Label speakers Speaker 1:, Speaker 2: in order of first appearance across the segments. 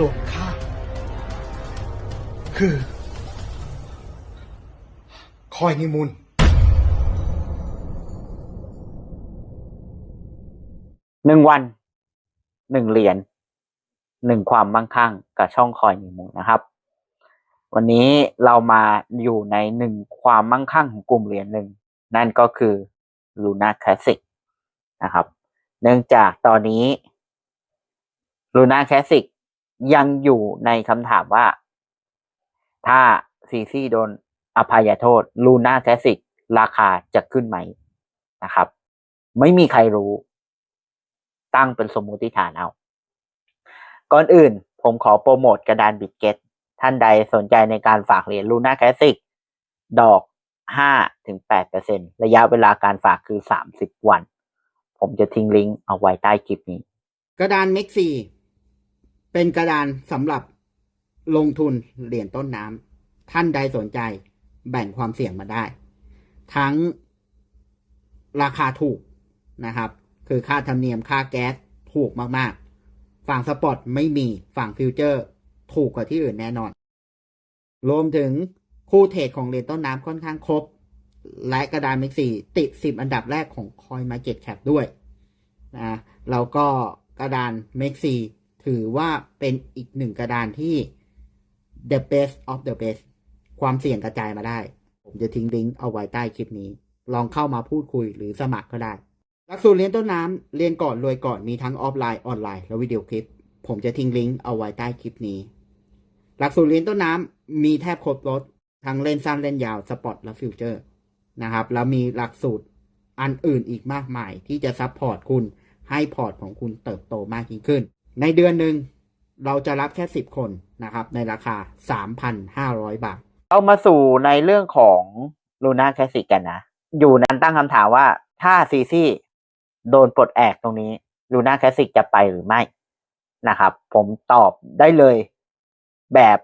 Speaker 1: ส่วนข้าคือ คอยนิมุน
Speaker 2: หนึ่งวันหนึ่งเหรียญหนึ่งความมั่งคั่งกับช่องคอยนิมูนะครับ วันนี้เรามาอยู่ในหนึ่งความมั่งคั่งของกลุ่มเหรียญหนึ่งนั่นก็คือ Luna Classic นะครับ เนื่องจากตอนนี้ Luna Classic ยังอยู่ในคำถามว่า ถ้าซีซีโดนอภัยโทษ Luna Classic ราคาจะขึ้นไหมนะครับ ไม่มีใครรู้ ตั้งเป็นสมมุติฐานเอา ก่อนอื่นผมขอโปรโมทกระดานบิตเก็ตท่านใดสนใจในการฝากเหรียญลูน่าแคสสิกดอก 5-8%ระยะเวลาการฝากคือ 30 วัน ผมจะทิ้งลิงก์เอาไว้ใต้คลิปนี้
Speaker 3: กระดานเม็กซี เป็นกระดานสำหรับลงทุนเหรียญต้นน้ำท่านใดสนใจแบ่งความเสี่ยงมาได้ ทั้งราคาถูกนะครับ คือค่าธรรมเนียมค่าแก๊สถูกมากๆ ฝั่งสปอร์ตไม่มีฝั่งฟิวเจอร์ถูกกว่าที่อื่นแน่นอน รวมถึงคู่เทรดของเหรียญต้นน้ำค่อนข้างครบ และกระดานเม็กซีติด 10 อันดับแรกของ Coin Market Cap ด้วยนะแล้วก็กระดานเม็กซี ถือว่าเป็นอีกหนึ่งกระดานที่ the best of the best ความเสี่ยงกระจายมาได้ ผมจะทิ้งลิงก์เอาไว้ใต้คลิปนี้ ลองเข้ามาพูดคุยหรือสมัครก็ได้ หลักสูตรเรียนต้นน้ำเรียนก่อนรวยก่อนมีทั้งออฟไลน์ออนไลน์และวิดีโอคลิป ผมจะทิ้งลิงก์เอาไว้ใต้คลิปนี้ หลักสูตรเรียนต้นน้ำมีแทบครบรถทั้งเล่นสั้นเล่นยาวสปอร์ตและฟิวเจอร์นะครับแล้วมีหลักสูตรอันอื่นอีกมากมายที่จะซัพพอร์ตคุณให้พอร์ตของคุณเติบโตมากยิ่งขึ้น ในเดือนหนึ่งเราจะรับแค่ 10 คนนะครับ ในราคา 3,500 บาท
Speaker 2: เรามาสู่ในเรื่องของลูน่าแคสสิกกันนะ อยู่นั้นตั้งคำถามว่าถ้าซีซี่โดนปลดแอกตรงนี้ลูน่าแคสสิกจะไปหรือไม่นะครับ ผมตอบได้เลยแบบ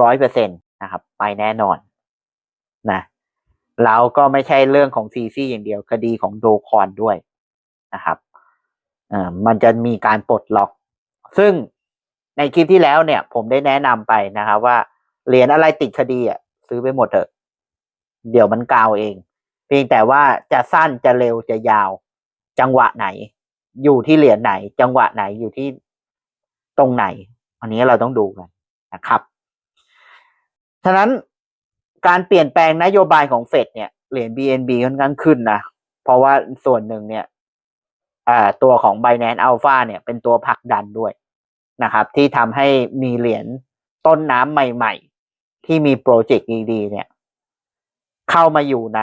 Speaker 2: ร้อยเปอร์เซ็นตนะครับ ไปแน่นอนนะแล้วก็ไม่ใช่เรื่องของซีซี่อย่างเดียวคดีของโดคอนด้วยนะครับ อ่อมันจะมีการปลดล็อก ซึ่งในคลิปที่แล้วเนี่ย ผมได้แนะนำไปนะครับว่าเหรียญอะไรติดคดีอะซื้อไปหมดเถอะ เดี๋ยวมันกาวเอง เพียงแต่ว่าจะสั้นจะเร็วจะยาว จังหวะไหน อยู่ที่เหรียญไหน จังหวะไหนอยู่ที่ตรงไหน อันนี้เราต้องดูกันนะครับฉะนั้นการเปลี่ยนแปลงนโยบายของเฟดเนี่ยเหรียญ BNB ค่อนข้างขึ้นนะ เพราะว่าส่วนหนึ่งเนี่ย ตัวของ Binance Alpha เนี่ยเป็นตัวผลักดันด้วยนะครับ ที่ทำให้มีเหรียญต้นน้ำใหม่ ๆ ที่มีโปรเจกต์ดีๆ เนี่ย เข้ามาอยู่ใน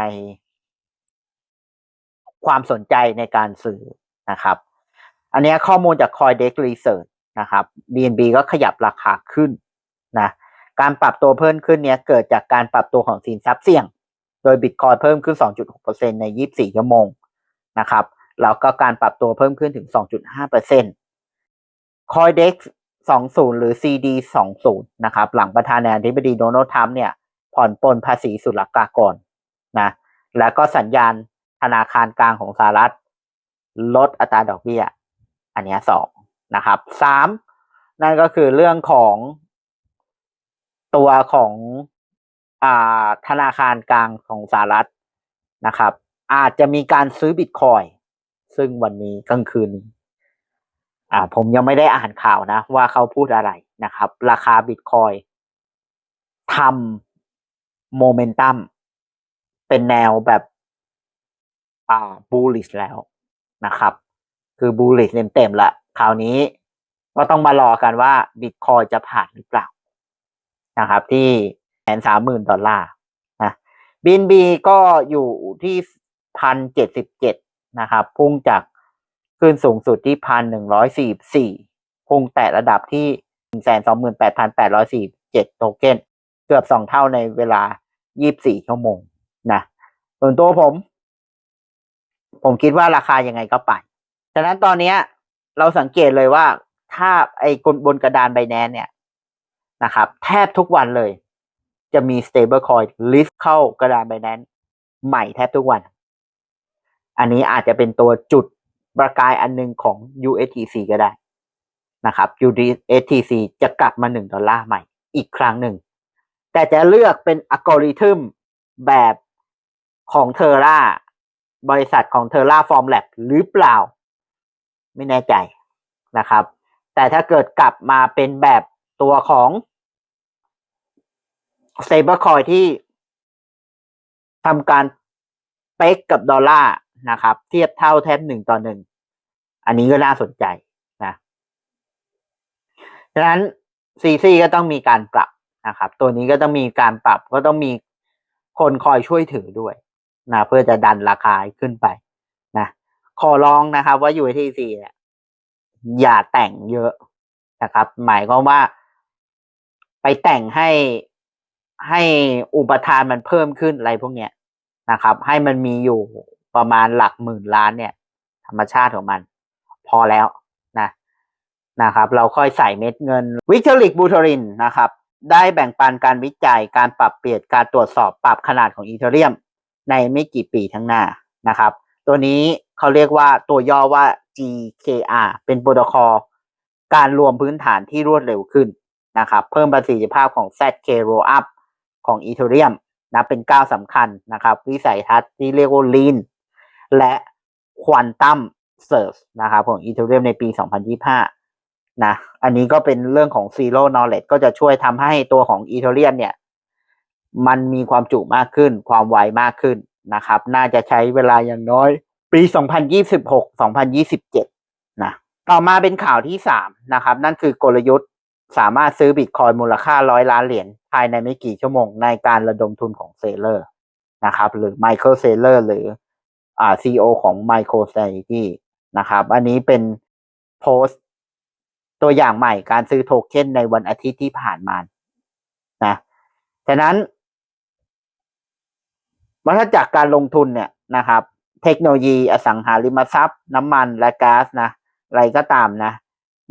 Speaker 2: ความสนใจในการซื้อนะครับ อันนี้ข้อมูลจาก CoinDesk Research นะครับ BNB ก็ขยับราคาขึ้นนะการปรับตัวเพิ่มขึ้นเนี้ยเกิดจากการปรับตัวของสินทรัพย์เสี่ยง โดย Bitcoin เพิ่มขึ้น 2.6%ใน 24 ชั่วโมงนะครับ แล้วก็การปรับตัวเพิ่มขึ้นถึง 2.5% CoinDesk 20 หรือ CD 20นะครับ หลังประธานาธิบดีโดนัลด์ทรัมป์เนี่ย ผ่อนปลนภาษีศุลกากรนะ แล้วก็สัญญาณธนาคารกลางของสหรัฐ ลดอัตราดอกเบี้ย อันนี้สองนะครับสามนั่นก็คือเรื่องของตัวของอ่าธนาคารกลางของสหรัฐนะครับ อาจจะมีการซื้อบิตคอย ซึ่งวันนี้กลางคืนนี้อ่าผมยังไม่ได้อ่านข่าวนะ ว่าเขาพูดอะไรนะครับ ราคาบิตคอยทำโมเมนตัมเป็นแนวแบบอ่าบูลลิชแล้วนะครับ คือบูลลิชเต็มๆละคราวนี้ก็ต้องมารอกันว่าบิตคอยจะผ่านหรือเปล่านะครับ ที่แสนสามหมื่นดอลลาร์นะบินบีก็อยู่ที่พันเจ็ดสิบเจ็ด นะครับ พุ่งจากขึ้นสูงสุดที่พันหนึ่งร้อยสี่สี่พุ่งแตะระดับที่หนึ่งแสนสองหมื่นแปดพันแปดร้อยสี่เจ็ดโทเก้นเกือบสองเท่าในเวลายี่บสี่ชั่วโมงนะส่วนตัวผม ผมคิดว่าราคายังไงก็ไปฉะนั้นตอนนี้เราสังเกตเลยว่าถ้าไอ้บนกระดานไบแนนเนี่ยนะครับ แทบทุกวันเลย จะมี stable coin list เข้ากระดานไบแนนใหม่แทบทุกวัน อันนี้อาจจะเป็นตัวจุดประกายอันหนึงของ USDC ก็ได้นะครับ USTC จะกลับมาหนึ่งดอลลาร์ใหม่อีกครั้งหนึ่ง แต่จะเลือกเป็นอัลกอริทึมแบบของเทอร่าบริษัทของเทอร่าฟอร์มแลบหรือเปล่า ไม่แน่ใจนะครับ แต่ถ้าเกิดกลับมาเป็นแบบตัวของ stablecoin ที่ทำการเป๊กกับดอลลาร์ นะครับ เทียบเท่าแทบหนึ่งต่อหนึ่งอันนี้ก็น่าสนใจนะฉะนั้นซีซีก็ต้องมีการปรับนะครับ ตัวนี้ก็ต้องมีการปรับก็ต้องมีคนคอยช่วยถือด้วยนะเพื่อจะดันราคาขึ้นไปนะขอร้องนะครับ ว่า USDC เนี่ยอย่าแต่งเยอะนะครับ หมายความว่าไปแต่งให้ให้อุปทานมันเพิ่มขึ้นอะไรพวกเนี้ยนะครับ ให้มันมีอยู่ ประมาณหลักหมื่นล้านเนี่ย ธรรมชาติของมัน พอแล้วนะนะครับ เราค่อยใส่เม็ดเงินวิกเตอริกบูทรินนะครับ ได้แบ่งปันการวิจัยการปรับเปลี่ยนการตรวจสอบปรับขนาดของอีเทเรียม ในไม่กี่ปีข้างหน้านะครับ ตัวนี้เขาเรียกว่าตัวย่อว่า GKR เป็นโปรโตคอลการรวมพื้นฐานที่รวดเร็วขึ้นนะครับ เพิ่มประสิทธิภาพของ ZK Rollup ของ Ethereum นะเป็นก้าวสำคัญนะครับ วิสัยทัศน์ที่เรียกว่า Lean และ Quantum Search นะครับของ Ethereum ในปี 2025 นะ อันนี้ก็เป็นเรื่องของ Zero Knowledge ก็จะช่วยทำให้ตัวของ Ethereum เนี่ย มันมีความจุมากขึ้น ความไวมากขึ้นนะครับ น่าจะใช้เวลาอย่างน้อย ปี 2026-2027 นะ ต่อมาเป็นข่าวที่สามนะครับ นั่นคือกลยุทธ์สามารถซื้อบิตคอยมูลค่าร้อยล้านเหรียญภายในไม่กี่ชั่วโมงในการระดมทุนของเซเลอร์นะครับ หรือไมเคิลเซเลอร์หรือ อ่าซีอของ Micro Strategy นะครับ อันนี้เป็นโพสต์ตัวอย่างใหม่การซื้อโทเค็นในวันอาทิตย์ที่ผ่านมานะฉะนั้นวัฏจักรการลงทุนเนี่ยนะครับ เทคโนโลยีอสังหาริมทรัพย์ น้ำมันและก๊าซนะอะไรก็ตามนะ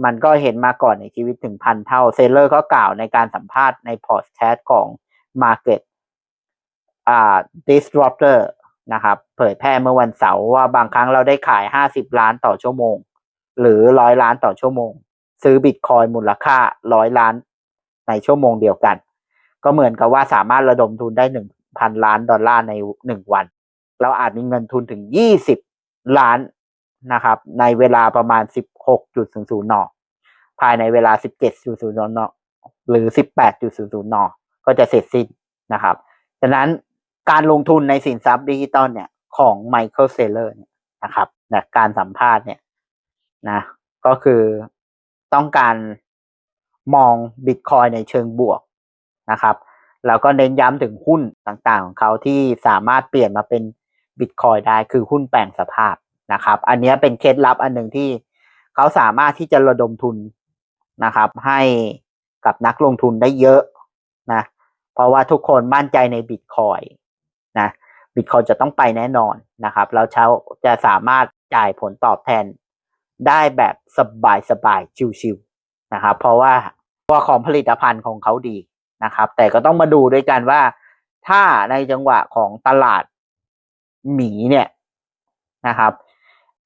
Speaker 2: มันก็เห็นมาก่อนในชีวิตถึงพันเท่า เซเลอร์ก็กล่าวในการสัมภาษณ์ในพอดแคสต์ของ Market อ่า Disruptor นะครับ เผยแพร่เมื่อวันเสาร์ว่าบางครั้งเราได้ขาย 50 ล้านต่อชั่วโมง หรือร้อยล้านต่อชั่วโมง ซื้อบิตคอยมูลค่าร้อยล้านในชั่วโมงเดียวกัน ก็เหมือนกับว่าสามารถระดมทุนได้หนึ่งพันล้านดอลลาร์ในหนึ่งวัน เราอาจมีเงินทุนถึงยี่สิบล้านนะครับ ในเวลาประมาณสิบหกจุดศูนย์ศูนย์นอภายในเวลาสิบเจ็ดจุดศูนย์นหรือสิบแปดจุดศูนย์ศูนย์นอก็จะเสร็จสิ้นนะครับ ฉะนั้น การลงทุนในสินทรัพย์ดิจิตอลเนี่ยของไมเคิลเซเลอร์นะครับนะการสัมภาษณ์เนี่ยนะก็คือต้องการมองบิตคอยในเชิงบวกนะครับ แล้วก็เน้นย้ำถึงหุ้นต่างๆ ของเขาที่สามารถเปลี่ยนมาเป็นบิตคอยได้คือหุ้นแปลงสภาพนะครับ อันนี้เป็นเคล็ดลับอันหนึ่งที่เขาสามารถที่จะระดมทุนนะครับ ให้กับนักลงทุนได้เยอะนะเพราะว่าทุกคนมั่นใจในบิตคอย บิตคอยจะต้องไปแน่นอนนะครับ แล้วเช้าจะสามารถจ่ายผลตอบแทนได้แบบสบายๆชิวๆนะครับ เพราะว่าตัวของผลิตภัณฑ์ของเขาดีนะครับ แต่ก็ต้องมาดูด้วยกันว่า ถ้าในจังหวะของตลาดหมีเนี่ยนะครับ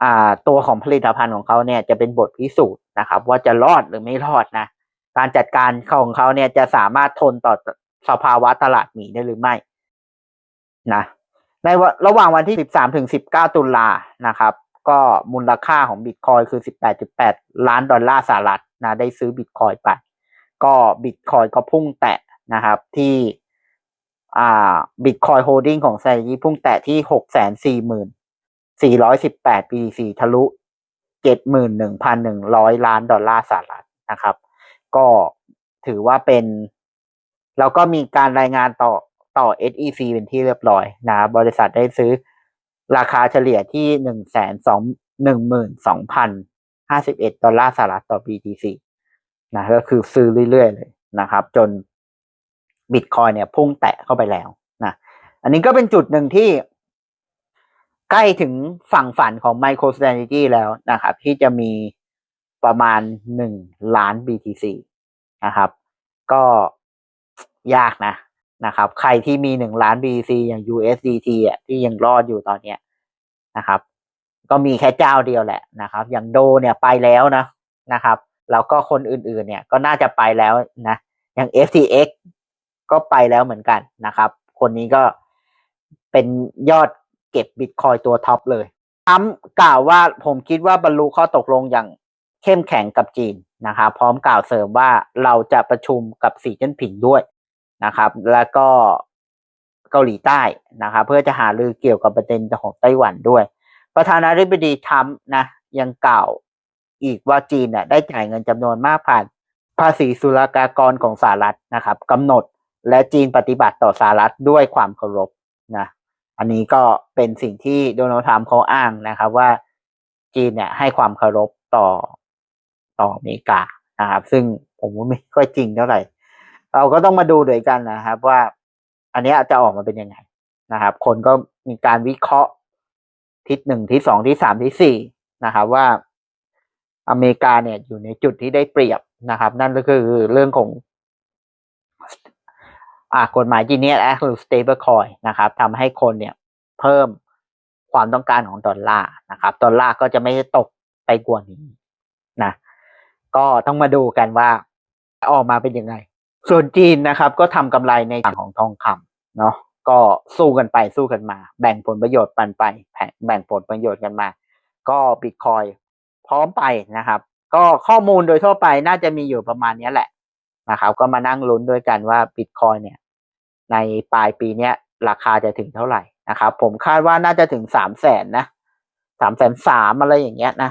Speaker 2: อ่าตัวของผลิตภัณฑ์ของเขาเนี่ยจะเป็นบทพิสูจน์นะครับ ว่าจะรอดหรือไม่รอดนะการจัดการของเขาเนี่ยจะสามารถทนต่อสภาวะตลาดหมีได้หรือไม่นะ ในระหว่างวันที่ 13 ถึง 19 ตุลานะครับ ก็มูลค่าของบิตคอยคือ 18.8 ล้านดอลลาร์สหรัฐนะได้ซื้อบิตคอยไป ก็บิตคอยก็พุ่งแตะนะครับที่อ่าบิตคอยโฮดดิ้งของไซนี้พุ่งแตะที่หกแสนสี่หมื่นสี่ร้อยสิบแปดปีสี่ทะลุเจ็ดหมื่นหนึ่งพันหนึ่งร้อยล้านดอลลาร์สหรัฐนะครับ ก็ถือว่าเป็น แล้วก็มีการรายงานต่อ ต่อ SEC เป็นที่เรียบร้อยนะบริษัทได้ซื้อราคาเฉลี่ยที่หนึ่งแสนสองหนึ่งหมื่นสองพันห้าสิบเอ็ดดอลลาร์สหรัฐต่อ BTC นะก็คือซื้อเรื่อยๆเลยนะครับ จนบิตคอยเนี่ยพุ่งแตะเข้าไปแล้วนะอันนี้ก็เป็นจุดหนึ่งที่ใกล้ถึงฝั่งฝันของ MicroStrategy แล้วนะครับ ที่จะมีประมาณหนึ่งล้าน BTC นะครับ ก็ยากนะ นะครับ ใครที่มีหนึ่งล้าน BTC อย่าง USDT อะที่ยังรอดอยู่ตอนเนี้ยนะครับ ก็มีแค่เจ้าเดียวแหละนะครับ อย่างโดเนี่ยไปแล้วนะนะครับแล้วก็คนอื่นๆ เนี่ยก็น่าจะไปแล้วนะอย่าง FTX ก็ไปแล้วเหมือนกันนะครับ คนนี้ก็เป็นยอดเก็บบิตคอยตัวท็อปเลยทรัมกล่าวว่าผมคิดว่าบรรลุข้อตกลงอย่างเข้มแข็งกับจีนนะครับ พร้อมกล่าวเสริมว่าเราจะประชุมกับสีจิ้นผิงด้วย นะครับ แล้วก็เกาหลีใต้นะครับ เพื่อจะหารือเกี่ยวกับประเด็นของไต้หวันด้วย ประธานาธิบดีทรัมป์นะยังกล่าวอีกว่าจีนน่ะได้จ่ายเงินจำนวนมากผ่านภาษีศุลกากรของสหรัฐนะครับกำหนดและจีนปฏิบัติต่อสหรัฐด้วยความเคารพนะอันนี้ก็เป็นสิ่งที่โดนัลด์ทรัมป์เขาอ้างนะครับว่าจีนเนี่ยให้ความเคารพต่อต่ออเมริกานะครับ ซึ่งผมว่าไม่ค่อยจริงเท่าไหร่ เราก็ต้องมาดูด้วยกันนะครับ ว่า อันนี้จะออกมาเป็นยังไงนะครับ คนก็มีการวิเคราะห์ทิศหนึ่งทิศสองทิศสามทิศสี่นะครับว่าอเมริกาเนี่ยอยู่ในจุดที่ได้เปรียบนะครับ นั่นก็คือเรื่องของอกฎหมาย Genius Act หรือ Stable Coin นะครับทำให้คนเนี่ยเพิ่มความต้องการของดอลลาร์นะครับดอลลาร์ก็จะไม่ตกไปกว่านี้นะก็ต้องมาดูกันว่าออกมาเป็นยังไง ส่วนจีนนะครับ ก็ทำกำไรในฝั่งของทองคำเนาะก็สู้กันไปสู้กันมา แบ่งผลประโยชน์ปันไป แบ่งผลประโยชน์กันมา ก็บิตคอยพร้อมไปนะครับ ก็ข้อมูลโดยทั่วไปน่าจะมีอยู่ประมาณนี้แหละนะครับ ก็มานั่งลุ้นด้วยกันว่าบิตคอยเนี่ย ในปลายปีเนี้ยราคาจะถึงเท่าไหร่นะครับ ผมคาดว่าน่าจะถึงสามแสนนะสามแสนสามอะไรอย่างเงี้ยนะ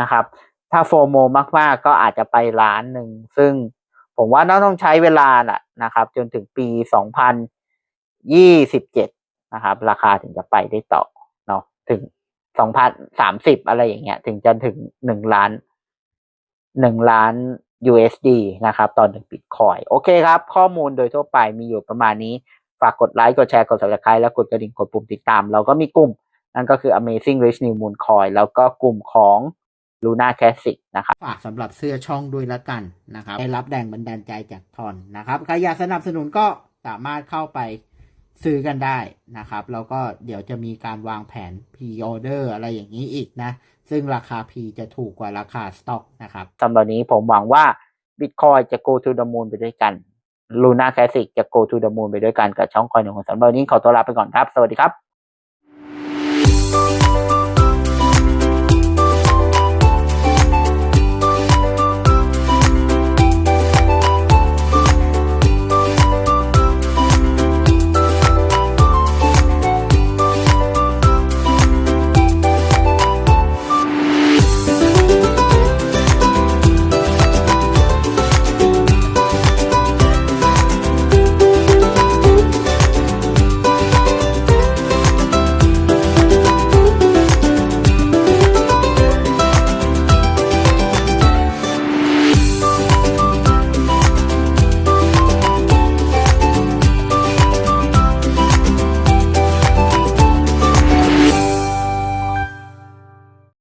Speaker 2: นะครับ ถ้าโฟโมมากๆก็อาจจะไปล้านหนึ่งซึ่ง ผมว่าน่าต้องใช้เวลาน่ะนะครับ จนถึงปีสองพันะครับ ราคาถึงจะไปได้ต่อเนาะถึงสองพันสามสิบอะไรอย่างเงี้ย ถึงจะถึงหนึ่งล้านหนึ่งล้าน USD นะครับตอนหนึ่งบิตคอยโอเคครับ ข้อมูลโดยทั่วไปมีอยู่ประมาณนี้ ฝากกดไลค์ กดแชร์ กด subscribe แล้วกดกระดิ่งกดปุ่มติดตาม เราก็มีกลุ่ม นั่นก็คือ Amazing Rich New Moon Coin แล้วก็กลุ่มของ Luna Classic นะครับ
Speaker 3: ฝากสำหรับเสื้อช่องด้วยละกันนะครับ ได้รับแรงบันดาลใจจากทอนนะครับใครอยากสนับสนุนก็สามารถเข้าไปซื้อกันได้นะครับ แล้วก็เดี๋ยวจะมีการวางแผน P-order อะไรอย่างนี้อีกนะ ซึ่งราคา P จะถูกกว่าราคาสต็อกนะครับ
Speaker 2: สำหรับนี้ผมหวังว่า Bitcoin จะ go to the moon ไปด้วยกัน Luna Classic จะ go to the moon ไปด้วยกันกับช่องคอยหนึ่งของสำหรับวันนี้ขอตัวลาไปก่อนครับ สวัสดีครับ